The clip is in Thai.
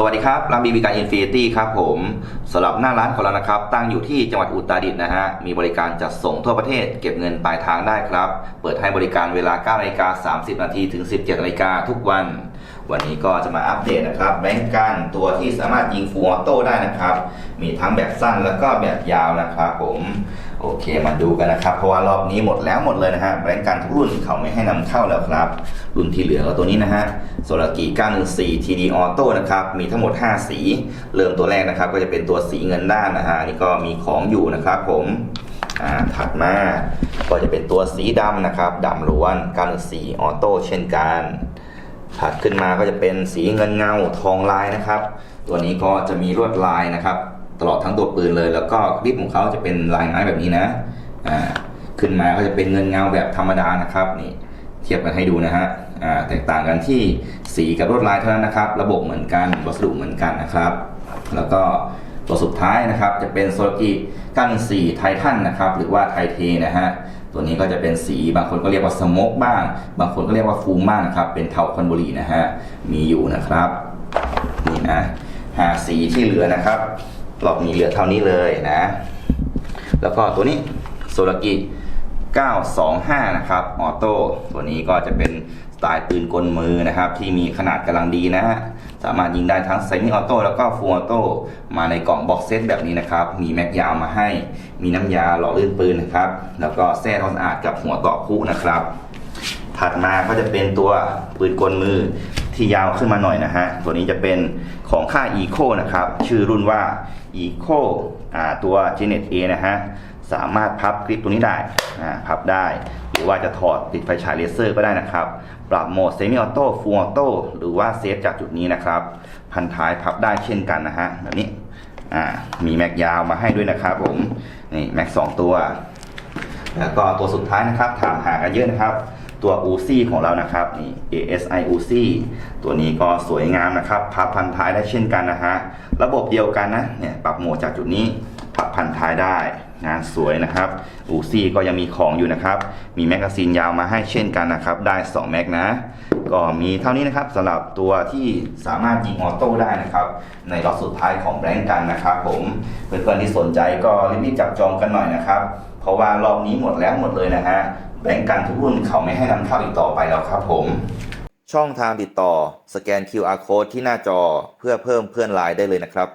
สวัสดีครับร้านบีบีการอินฟินิตี้ครับผมสำหรับหน้าร้านของเรานะครับ ตั้งอยู่ที่จังหวัดอุตรดิตถ์นะฮะ มีบริการจัดส่งทั่วประเทศ เก็บเงินปลายทางได้ครับ เปิดให้บริการเวลา9นาฬิกา30 นาทีถึง 17นาฬิกาทุกวัน วันนี้ก็จะมาอัปเดตนะครับ แบงก์กันตัวที่สามารถยิงฟูลออโต้ได้นะครับ มีทั้งแบบสั้นแล้วก็แบบยาวนะครับผม โอเคมาดูกันนะครับ เพราะว่ารอบนี้หมดแล้วหมดเลยนะฮะแบงก์กันทุกรุ่นเขาไม่ให้นำเข้าแล้วครับ รุ่นที่เหลือก็ตัวนี้นะฮะโซลากิ914 TD Auto นะครับ มีทั้งหมด 5 สี เริ่มตัวแรกนะครับ ก็จะเป็นตัวสีเงินด้านนะฮะนี่ก็มีของอยู่นะครับผมอ่าถัดมาก็จะเป็นตัวสีดำนะครับดำล้วน914 Auto เช่นกันถัดขึ้นมาก็จะเป็นสีเงินเงาทองลายนะครับ ตัวนี้ก็จะมีลวดลายนะครับ ตลอดทั้งตัวปืนเลย แล้วก็คลิปของเขาจะเป็นลายไม้แบบนี้นะอ่าขึ้นมาก็จะเป็นเงินเงาแบบธรรมดานะครับนี่เทียบกันให้ดูนะฮะอ่าแตกต่างกันที่สีกับลวดลายเท่านั้นนะครับ ระบบเหมือนกันวัสดุเหมือนกันนะครับ แล้วก็ตัวสุดท้ายนะครับจะเป็นโซลกิกันสีไททันนะครับหรือว่าไทเทนะฮะตัวนี้ก็จะเป็นสีบางคนก็เรียกว่าสโมกบ้าง บางคนก็เรียกว่าฟูมบ้างนะครับเป็นเทาคอนบุรีนะฮะมีอยู่นะครับนี่นะหาสีที่เหลือนะครับ รอบนี้เหลือเท่านี้เลยนะ แล้วก็ตัวนี้โซลกิ925 นะครับ ออโต้ ตัวนี้ก็จะเป็นสไตล์ปืนกลมือนะครับ ที่มีขนาดกำลังดีนะฮะ สามารถยิงได้ทั้งไซมิออโต้แล้วก็ฟูลออโต้ มาในกล่องบ็อกเซตแบบนี้นะครับ มีแม็กยาวมาให้ มีน้ำยาหล่อลื่นปืนนะครับ แล้วก็แส้ทอนสะอาดกับหัวต่อคุนะครับ ถัดมาก็จะเป็นตัวปืนกลมือที่ยาวขึ้นมาหน่อยนะฮะ ตัวนี้จะเป็น ของค่า Eco นะครับ ชื่อรุ่นว่า Eco อ่าตัว Genet A นะฮะ สามารถพับคลิปตัวนี้ได้อ่าพับได้ หรือว่าจะถอดติดไฟฉายเลเซอร์ก็ได้นะครับ ปรับโหมดเซมิออโต้ฟูลออโต้หรือว่าเซฟจากจุดนี้นะครับ พันท้ายพับได้เช่นกันนะฮะแบบนี้อ่ามีแม็กยาวมาให้ด้วยนะครับผม นี่แม็กสองตัว แล้วก็ตัวสุดท้ายนะครับถามหากันเยอะนะครับ ตัว u z i ของเรานะครับนี่ ASI u z i ตัวนี้ก็สวยงามนะครับพับพันท้ายได้เช่นกันนะฮะระบบเดียวกันนะเนี่ยปรับโหมดจากจุดนี้ พับพันท้ายได้งานสวยนะครับ u z i ก็ยังมีของอยู่นะครับ มีแมกกาซีนยาวมาให้เช่นกันนะครับ ได้ 2 แม็กนะ ก็มีเท่านี้นะครับสำหรับตัวที่สามารถยิงออโต้ได้นะครับ ในรอบสุดท้ายของแบงก์กันนะครับผมเพื่อนๆที่สนใจก็รีบๆจับจองกันหน่อยนะครับ เพราะว่ารอบนี้หมดแล้วหมดเลยนะฮะแบงก์กันทุกรุ่นเขาไม่ให้นำเข้าอีกต่อไปแล้วครับผม ช่องทางติดต่อ สแกน QR code ที่หน้าจอเพื่อเพิ่มเพื่อนไลน์ได้เลยนะครับ